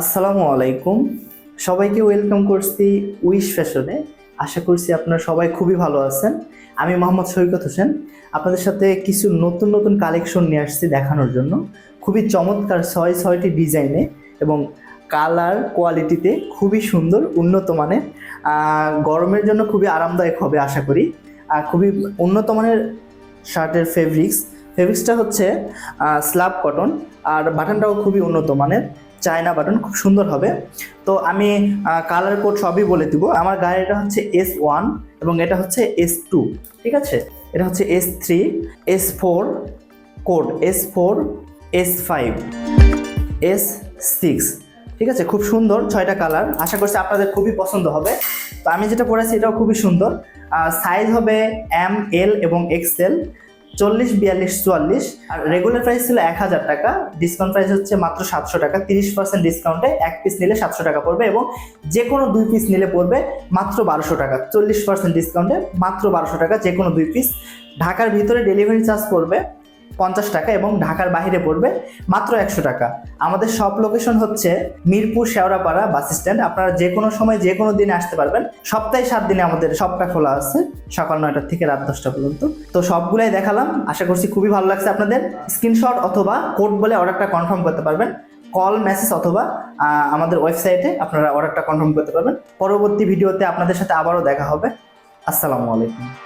আসসালামু আলাইকুম। সবাইকে ওয়েলকাম করছি উইশ ফ্যাশনে। আশা করছি আপনারা সবাই খুবই ভালো আছেন। আমি মোহাম্মদ সৈকত হোসেন। আপনাদের সাথে কিছু নতুন নতুন কালেকশন নিয়ে আসছি দেখানোর জন্য। খুবই চমৎকার ছয়, ছয়টি ডিজাইনে এবং কালার কোয়ালিটিতে খুবই সুন্দর, উন্নত মানের। গরমের জন্য খুবই আরামদায়ক হবে আশা করি। আর খুবই উন্নত মানের শার্টের ফেব্রিক্স ফেব্রিক্সটা হচ্ছে স্ল্যাব কটন আর বাটনটাও খুবই উন্নত মানের। চায়না বাটন খুব সুন্দর হবে। তো আমি কালার কোড সবই বলে দিব। আমার গায়ে এটা হচ্ছে এস ওয়ান এবং এটা হচ্ছে এস টু ঠিক আছে? এটা হচ্ছে S three S four code S four S five S six ঠিক আছে? খুব সুন্দর ছয়টা কালার আশা করছি আপনাদের খুবই পছন্দ হবে। তো আমি যেটা পড়েছি এটাও খুবই সুন্দর। সাইজ হবে এম এল এবং এক্সেল চল্লিশ, বিয়াল্লিশ, চুয়াল্লিশ। আর রেগুলার প্রাইস ছিল এক হাজার টাকা। ডিসকাউন্ট প্রাইস হচ্ছে মাত্র সাতশো টাকা। তিরিশ পার্সেন্ট ডিসকাউন্টে এক পিস নিলে সাতশো টাকা পড়বে এবং যে কোনো দুই পিস নিলে পড়বে মাত্র বারোশো টাকা। চল্লিশ পার্সেন্ট ডিসকাউন্টে মাত্র বারোশো টাকা যে কোনো দুই পিস ঢাকার ভিতরে ডেলিভারি চার্জ পড়বে পঞ্চাশ টাকা এবং ঢাকার বাইরে পড়বে মাত্র একশো টাকা। আমাদের সব লোকেশন হচ্ছে মিরপুর শেওড়াপাড়া বাস স্ট্যান্ড আপনারা যে কোনো সময় যে কোনো দিনে আসতে পারবেন। সপ্তাহে সাত দিনে আমাদের সবটা খোলা আছে, সকাল নয়টা থেকে রাত দশটা পর্যন্ত। তো সবগুলাই দেখালাম। আশা করছি খুবই ভালো লাগছে আপনাদের। স্ক্রিনশট অথবা কোড বলে অর্ডারটা কনফার্ম করতে পারবেন। কল মেসেজ অথবা আমাদের ওয়েবসাইটে আপনারা অর্ডারটা কনফার্ম করতে পারবেন। পরবর্তী ভিডিওতে আপনাদের সাথে আবারও দেখা হবে। আসসালামু আলাইকুম।